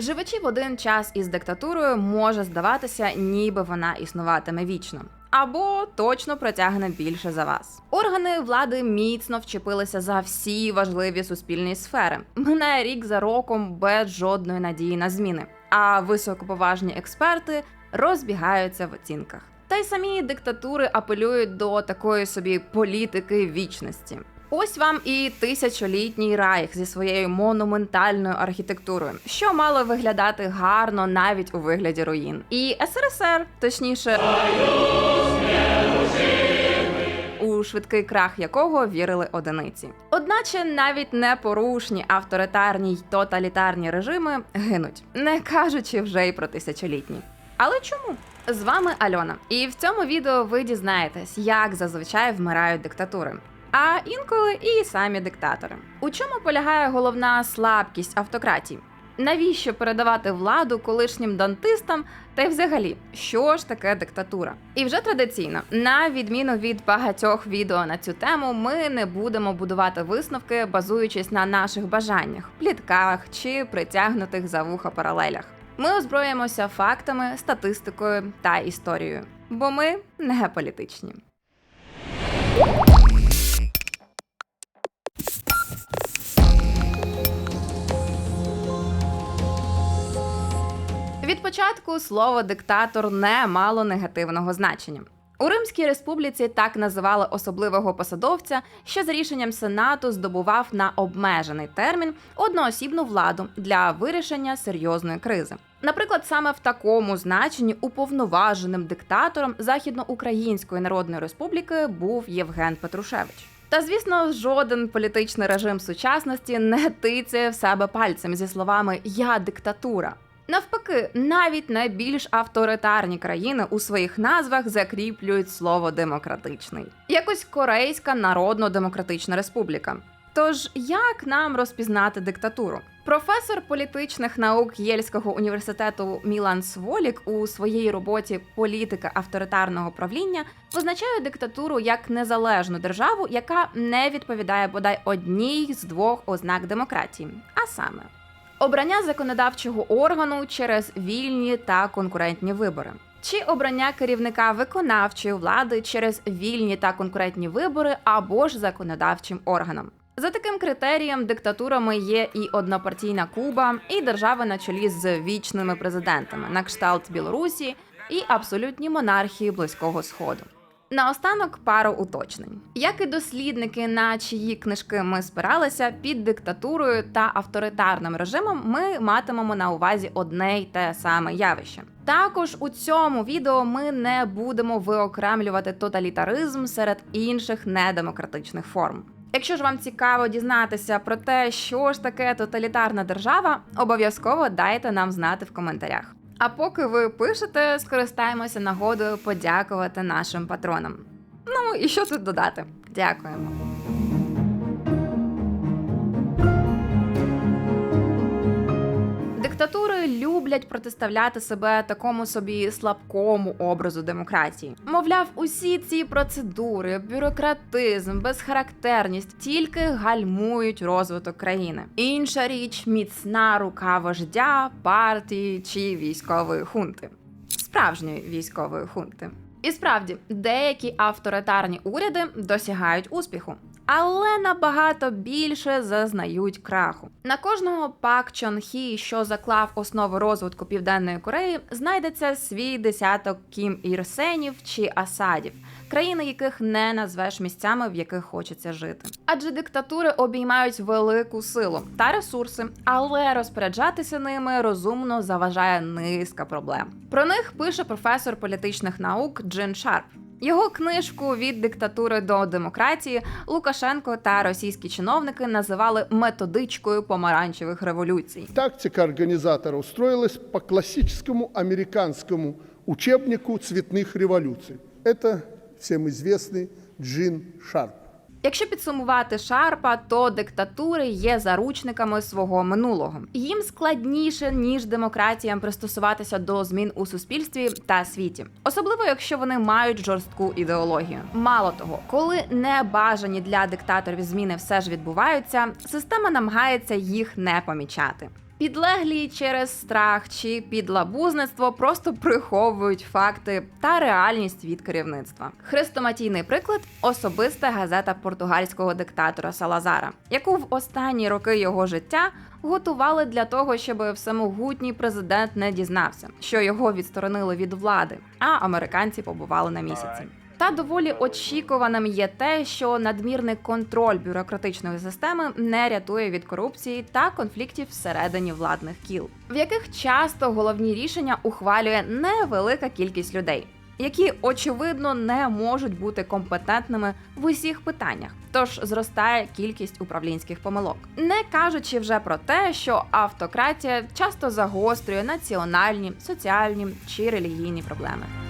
Живучи в один час із диктатурою, може здаватися, ніби вона існуватиме вічно. Або точно протягне більше за вас. Органи влади міцно вчепилися за всі важливі суспільні сфери. Минає рік за роком без жодної надії на зміни. А високоповажні експерти розбігаються в оцінках. Та й самі диктатури апелюють до такої собі політики вічності. Ось вам і тисячолітній райх зі своєю монументальною архітектурою, що мало виглядати гарно навіть у вигляді руїн. І СРСР, точніше, у швидкий крах якого вірили одиниці. Одначе навіть непорушні авторитарні й тоталітарні режими гинуть, не кажучи вже й про тисячолітні. Але чому? З вами Альона, і в цьому відео ви дізнаєтесь, як зазвичай вмирають диктатури. А інколи і самі диктатори. У чому полягає головна слабкість автократій? Навіщо передавати владу колишнім дантистам? Та й взагалі, що ж таке диктатура? І вже традиційно, на відміну від багатьох відео на цю тему, ми не будемо будувати висновки, базуючись на наших бажаннях, плітках чи притягнутих за вуха паралелях. Ми озброїмося фактами, статистикою та історією, бо ми не політичні. Від початку слово диктатор не мало негативного значення. У Римській республіці так називали особливого посадовця, що за рішенням сенату здобував на обмежений термін одноосібну владу для вирішення серйозної кризи. Наприклад, саме в такому значенні уповноваженим диктатором Західноукраїнської Народної Республіки був Євген Петрушевич. Та звісно, жоден політичний режим сучасності не тицяє в себе пальцем зі словами Я диктатура. Навпаки, навіть найбільш авторитарні країни у своїх назвах закріплюють слово демократичний. Якось Корейська Народно-Демократична Республіка. Тож як нам розпізнати диктатуру? Професор політичних наук Єльського університету Мілан Сволік у своїй роботі Політика авторитарного правління визначає диктатуру як незалежну державу, яка не відповідає бодай одній з двох ознак демократії, а саме обрання законодавчого органу через вільні та конкурентні вибори. Чи обрання керівника виконавчої влади через вільні та конкурентні вибори або ж законодавчим органом. За таким критерієм, диктатурами є і однопартійна Куба, і держави на чолі з вічними президентами, на кшталт Білорусі, і абсолютні монархії Близького Сходу. Наостанок пару уточнень. Як і дослідники, на чиї книжки ми спиралися, під диктатурою та авторитарним режимом ми матимемо на увазі одне й те саме явище. Також у цьому відео ми не будемо виокремлювати тоталітаризм серед інших недемократичних форм. Якщо ж вам цікаво дізнатися про те, що ж таке тоталітарна держава, обов'язково дайте нам знати в коментарях. А поки ви пишете, скористаємося нагодою подякувати нашим патронам. Ну і що тут додати? Дякуємо. Люблять протиставляти себе такому собі слабкому образу демократії. Мовляв, усі ці процедури, бюрократизм, безхарактерність тільки гальмують розвиток країни. Інша річ міцна рука вождя, партії чи військової хунти. Справжньої військової хунти. І справді, деякі авторитарні уряди досягають успіху, але набагато більше зазнають краху. На кожного Пак Чон Хі, що заклав основи розвитку Південної Кореї, знайдеться свій десяток Кім Ір Сенів чи Асадів, країни яких не назвеш місцями, в яких хочеться жити. Адже диктатури обіймають велику силу та ресурси, але розпоряджатися ними розумно заважає низка проблем. Про них пише професор політичних наук Джин Шарп. Його книжку від диктатури до демократії Лукашенко та російські чиновники називали методичкою помаранчевих революцій. Тактика организатора устроилась по классическому американскому учебнику цветных революций. Это всем известный Джин Шарп. Якщо підсумувати Шарпа, то диктатури є заручниками свого минулого. Їм складніше ніж демократіям пристосуватися до змін у суспільстві та світі, особливо якщо вони мають жорстку ідеологію. Мало того, коли небажані для диктаторів зміни все ж відбуваються, система намагається їх не помічати. Підлеглі через страх чи підлабузництво просто приховують факти та реальність від керівництва. Хрестоматійний приклад особиста газета португальського диктатора Салазара, яку в останні роки його життя готували для того, щоб всемогутній президент не дізнався, що його відсторонили від влади, а американці побували на місяці. Та доволі очікуваним є те, що надмірний контроль бюрократичної системи не рятує від корупції та конфліктів всередині владних кіл, в яких часто головні рішення ухвалює невелика кількість людей. Які очевидно не можуть бути компетентними в усіх питаннях, тож зростає кількість управлінських помилок, не кажучи вже про те, що автократія часто загострює національні, соціальні чи релігійні проблеми.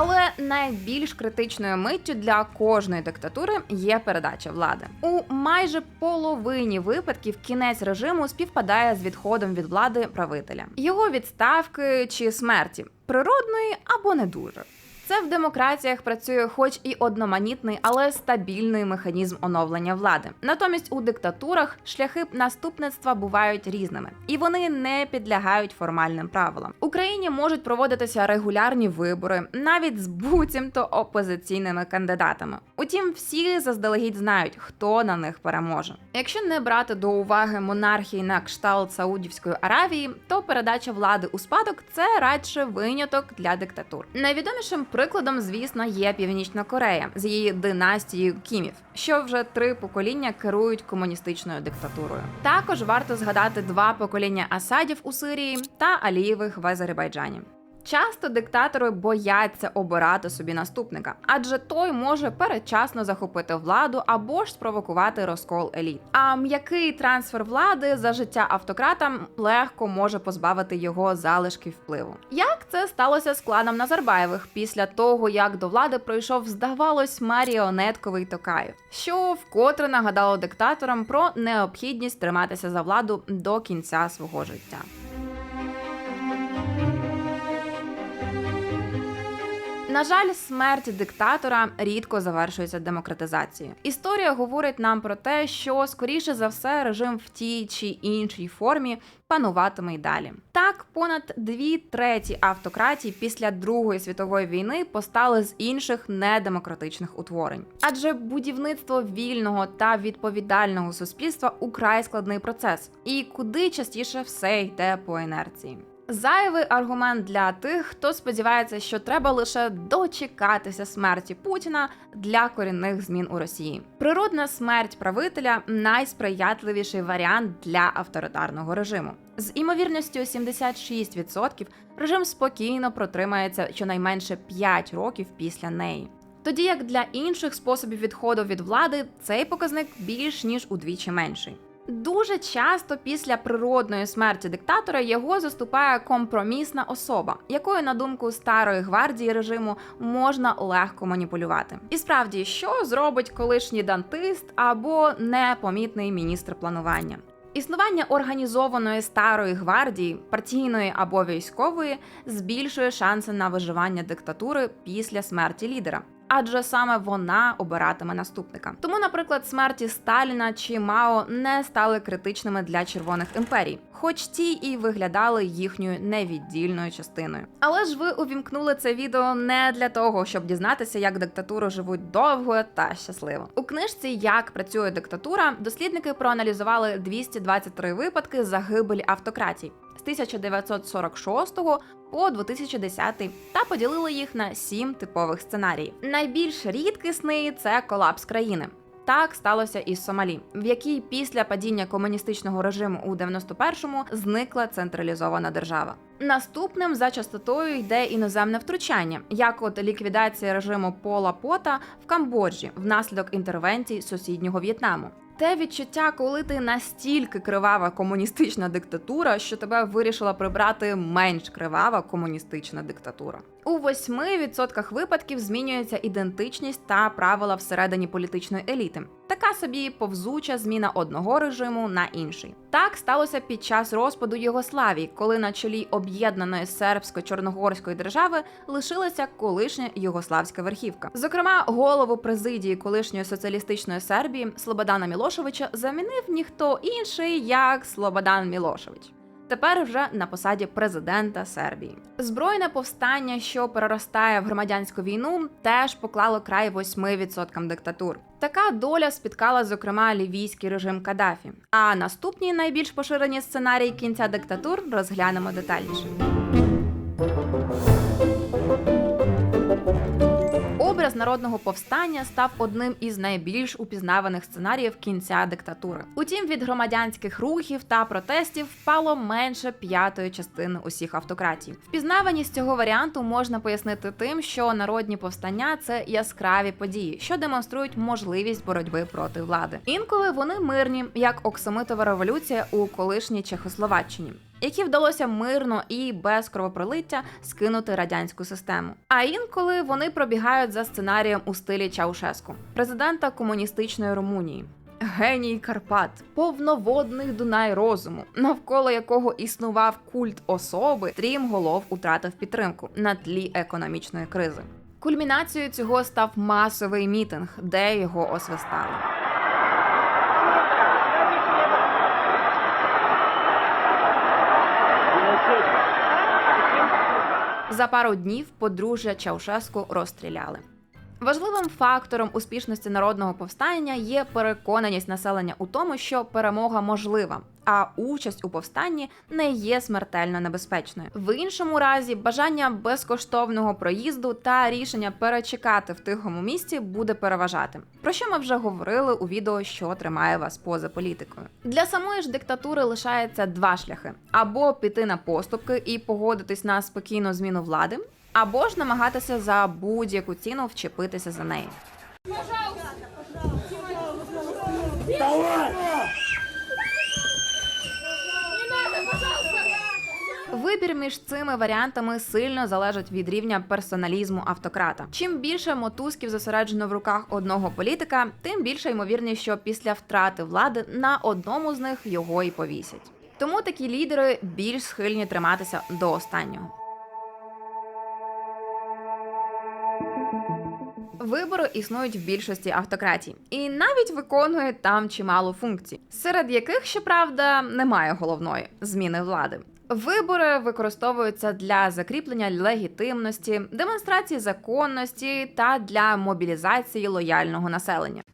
Але найбільш критичною миттю для кожної диктатури є передача влади. У майже половині випадків кінець режиму співпадає з відходом від влади правителя, його відставки чи смерті, природної або не дуже. Це в демократіях працює хоч і одноманітний, але стабільний механізм оновлення влади. Натомість у диктатурах шляхи наступництва бувають різними, і вони не підлягають формальним правилам. В Україні можуть проводитися регулярні вибори, навіть з буцімто опозиційними кандидатами. Утім, всі заздалегідь знають, хто на них переможе. Якщо не брати до уваги монархії на кшталт Саудівської Аравії, то передача влади у спадок це радше виняток для диктатур. Найвідомішим прикладом, звісно, є Північна Корея з її династією Кімів, що вже три покоління керують комуністичною диктатурою. Також варто згадати два покоління Асадів у Сирії та Алієвих в Азербайджані. Часто диктатори бояться обирати собі наступника, адже той може передчасно захопити владу або ж спровокувати розкол еліт. А м'який трансфер влади за життя автократа легко може позбавити його залишків впливу. Як це сталося з кланом Назарбаєвих після того, як до влади пройшов, здавалось, маріонетковий Токаєв, що вкотре нагадало диктаторам про необхідність триматися за владу до кінця свого життя. На жаль, смерть диктатора рідко завершується демократизацією. Історія говорить нам про те, що скоріше за все режим в тій чи іншій формі пануватиме й далі. Так, понад дві треті автократій після Другої світової війни постали з інших недемократичних утворень, адже будівництво вільного та відповідального суспільства украй складний процес, і куди частіше все йде по інерції. Зайвий аргумент для тих, хто сподівається, що треба лише дочекатися смерті Путіна для корінних змін у Росії. Природна смерть правителя найсприятливіший варіант для авторитарного режиму. З імовірністю 76% режим спокійно протримається щонайменше 5 років після неї. Тоді як для інших способів відходу від влади цей показник більш ніж удвічі менший. Дуже часто після природної смерті диктатора його заступає компромісна особа, якою, на думку старої гвардії режиму, можна легко маніпулювати. І справді, що зробить колишній дантист або непомітний міністр планування? Існування організованої старої гвардії, партійної або військової, збільшує шанси на виживання диктатури після смерті лідера. Адже саме вона обиратиме наступника. Тому, наприклад, смерті Сталіна чи Мао не стали критичними для червоних імперій, хоч ті і виглядали їхньою невіддільною частиною. Але ж ви увімкнули це відео не для того, щоб дізнатися, як диктатури живуть довго та щасливо. У книжці Як працює диктатура дослідники проаналізували 223 випадки загибелі автократій з 1946 по 2010 та поділили їх на сім типових сценаріїв. Найбільш рідкісний це колапс країни. Так сталося і з Сомалі, в якій після падіння комуністичного режиму у 91-му зникла централізована держава. Наступним за частотою йде іноземне втручання, як от ліквідація режиму Пола Пота в Камбоджі внаслідок інтервенцій сусіднього В'єтнаму. Те відчуття, коли ти настільки кривава комуністична диктатура, що тебе вирішила прибрати менш кривава комуністична диктатура. У 8% випадків змінюється ідентичність та правила всередині політичної еліти. Така собі повзуча зміна одного режиму на інший. Так сталося під час розпаду Югославії, коли на чолі об'єднаної сербсько-чорногорської держави лишилася колишня югославська верхівка. Зокрема, голову президії колишньої соціалістичної Сербії Слободана Мілошевича замінив ніхто інший як Слободан Мілошевич. Тепер вже на посаді президента Сербії. Збройне повстання, що переростає в громадянську війну, теж поклало край 8% диктатур. Така доля спіткала, зокрема, лівійський режим Каддафі. А наступні найбільш поширені сценарії кінця диктатур розглянемо детальніше. Образ народного повстання став одним із найбільш упізнаваних сценаріїв кінця диктатури. Утім, від громадянських рухів та протестів впало менше п'ятої частини усіх автократій. Впізнаваність цього варіанту можна пояснити тим, що народні повстання це яскраві події, що демонструють можливість боротьби проти влади. Інколи вони мирні, як Оксамитова революція у колишній Чехословаччині які вдалося мирно і без кровопролиття скинути радянську систему. А інколи вони пробігають за сценарієм у стилі Чаушеску, президента комуністичної Румунії. Геній Карпат, повноводний Дунай розуму, навколо якого існував культ особи, трім голов утратив підтримку на тлі економічної кризи. Кульмінацією цього став масовий мітинг, де його освистали. За пару днів подружжя Чаушеску розстріляли. Важливим фактором успішності народного повстання є переконаність населення у тому, що перемога можлива, а участь у повстанні не є смертельно небезпечною. В іншому разі бажання безкоштовного проїзду та рішення перечекати в тихому місці буде переважати. Про що ми вже говорили у відео, що тримає вас поза політикою. Для самої ж диктатури лишається два шляхи: або піти на поступки і погодитись на спокійну зміну влади, або ж намагатися за будь-яку ціну вчепитися за неї. Вибір між цими варіантами сильно залежить від рівня персоналізму автократа. Чим більше мотузків зосереджено в руках одного політика, тим більше ймовірність, що після втрати влади на одному з них його і повісять. Тому такі лідери більш схильні триматися до останнього. Вибори існують в більшості автократій і навіть виконують там чимало функцій, серед яких, щоправда, немає головної зміни влади. Вибори використовуються для закріплення легітимності, демонстрації законності та для мобілізації лояльного населення.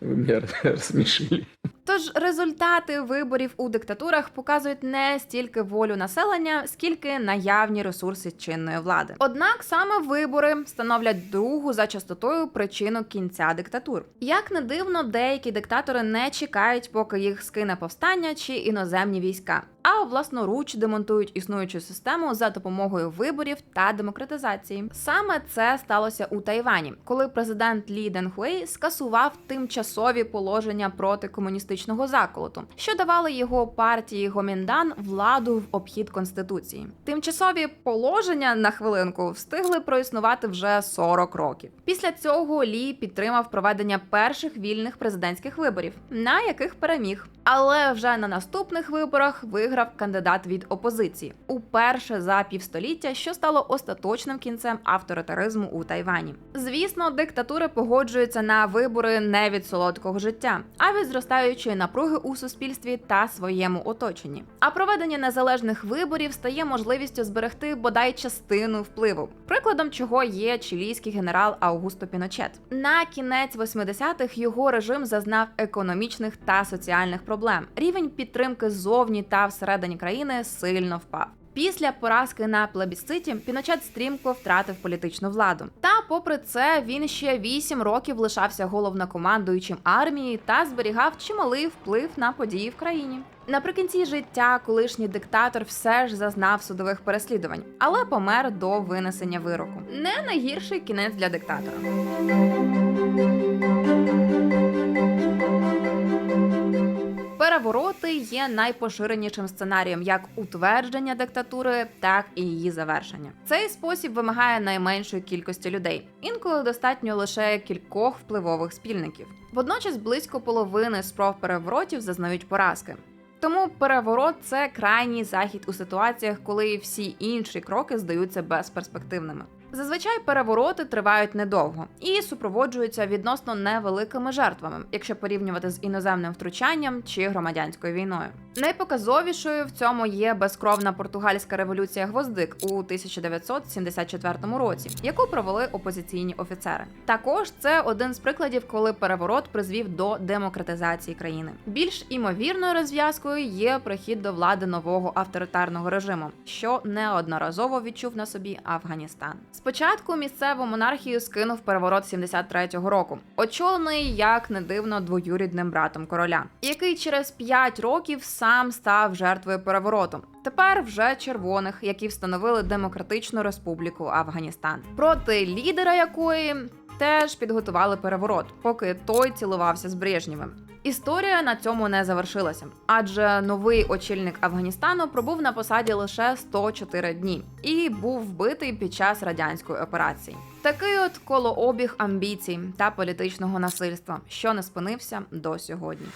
Вы меня рассмешили. Тож результати виборів у диктатурах показують не стільки волю населення, скільки наявні ресурси чинної влади. Однак саме вибори становлять другу за частотою причину кінця диктатур. Як не дивно, деякі диктатори не чекають, поки їх скине повстання чи іноземні війська, а власноруч демонтують існуючу систему за допомогою виборів та демократизації. Саме це сталося у Тайвані, коли президент Лі Денхуей скасував тимчасові положення проти комуністичного заколоту, що давали його партії Гоміндан владу в обхід конституції. Тимчасові положення на хвилинку встигли проіснувати вже 40 років. Після цього Лі підтримав проведення перших вільних президентських виборів, на яких переміг. Але вже на наступних виборах виграв кандидат від опозиції уперше за півстоліття, що стало остаточним кінцем авторитаризму у Тайвані. Звісно, диктатури погоджуються на вибори не від солодкого життя, а від зростаючої напруги у суспільстві та своєму оточенні. А проведення незалежних виборів стає можливістю зберегти бодай частину впливу, прикладом чого є чилійський генерал Аугусто Піночет. На кінець 80-х його режим зазнав економічних та соціальних проблем. Рівень підтримки ззовні та всередині країни сильно впав. Після поразки на плебісциті Піночет стрімко втратив політичну владу. Та, попри це, він ще 8 років лишався головнокомандуючим армії та зберігав чималий вплив на події в країні. Наприкінці життя колишній диктатор все ж зазнав судових переслідувань, але помер до винесення вироку. Не найгірший кінець для диктатора. Перевороти є найпоширенішим сценарієм як утвердження диктатури, так і її завершення. Цей спосіб вимагає найменшої кількості людей. Інколи достатньо лише кількох впливових спільників. Водночас близько половини спроб переворотів зазнають поразки. Тому переворот це крайній захід у ситуаціях, коли всі інші кроки здаються безперспективними. Зазвичай перевороти тривають недовго і супроводжуються відносно невеликими жертвами, якщо порівнювати з іноземним втручанням чи громадянською війною. Найпоказовішою в цьому є безкровна португальська революція гвоздик у 1974 році, яку провели опозиційні офіцери. Також це один з прикладів, коли переворот призвів до демократизації країни. Більш імовірною розв'язкою є прихід до влади нового авторитарного режиму, що неодноразово відчув на собі Афганістан. Спочатку місцеву монархію скинув переворот 73-го року, очолений як не дивно двоюрідним братом короля, який через 5 років сам став жертвою перевороту. Тепер вже червоних, які встановили демократичну республіку Афганістан, проти лідера якої теж підготували переворот, поки той цілувався з Брежнєвим. Історія на цьому не завершилася, адже новий очільник Афганістану пробув на посаді лише 104 дні і був вбитий під час радянської операції. Такий от колообіг амбіцій та політичного насильства, що не спинився до сьогодні.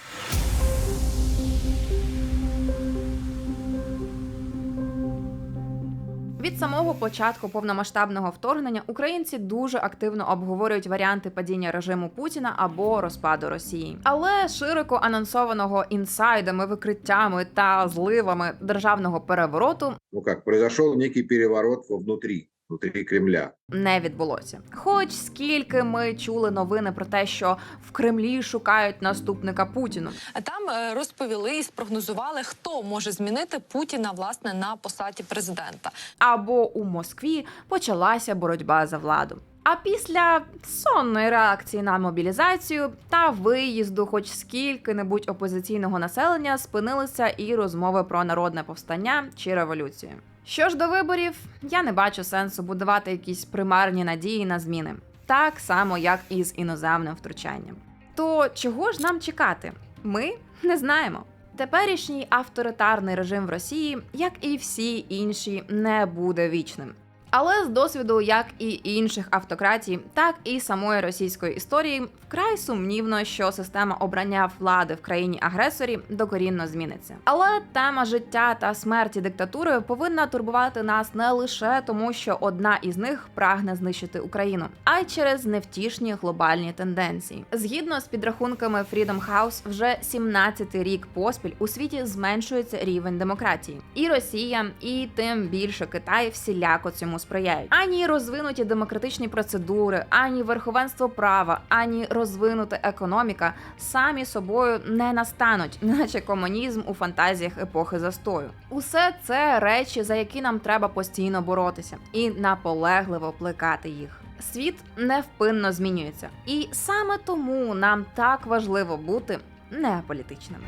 Від самого початку повномасштабного вторгнення українці дуже активно обговорюють варіанти падіння режиму Путіна або розпаду Росії. Але широко анонсованого інсайдами, викриттями та зливами державного перевороту ну як, пройшов некий переворот внутри, внутри Кремля. не відбулося. Хоч скільки ми чули новини про те, що в Кремлі шукають наступника Путіну, Там е, розповіли і спрогнозували, хто може змінити Путіна власне на посаді президента. або у Москві почалася боротьба за владу. А після сонної реакції на мобілізацію та виїзду, хоч скільки-небудь опозиційного населення, спинилися і розмови про народне повстання чи революцію. Що ж до виборів, я не бачу сенсу будувати якісь примарні надії на зміни, так само як і з іноземним втручанням. То чого ж нам чекати? Ми не знаємо. Теперішній авторитарний режим в Росії, як і всі інші, не буде вічним. Але з досвіду як і інших автократій, так і самої російської історії, вкрай сумнівно, що система обрання влади в країні агресорі докорінно зміниться. Але тема життя та смерті диктатури повинна турбувати нас не лише тому, що одна із них прагне знищити Україну, а й через невтішні глобальні тенденції. Згідно з підрахунками Freedom House, вже 17-й рік поспіль у світі зменшується рівень демократії, і Росія, і тим більше Китай всіляко цьому сприяють. Ані розвинуті демократичні процедури, ані верховенство права, ані розвинута економіка самі собою не настануть, наче комунізм у фантазіях епохи застою. Усе це речі, за які нам треба постійно боротися і наполегливо плекати їх. Світ невпинно змінюється, і саме тому нам так важливо бути неполітичними.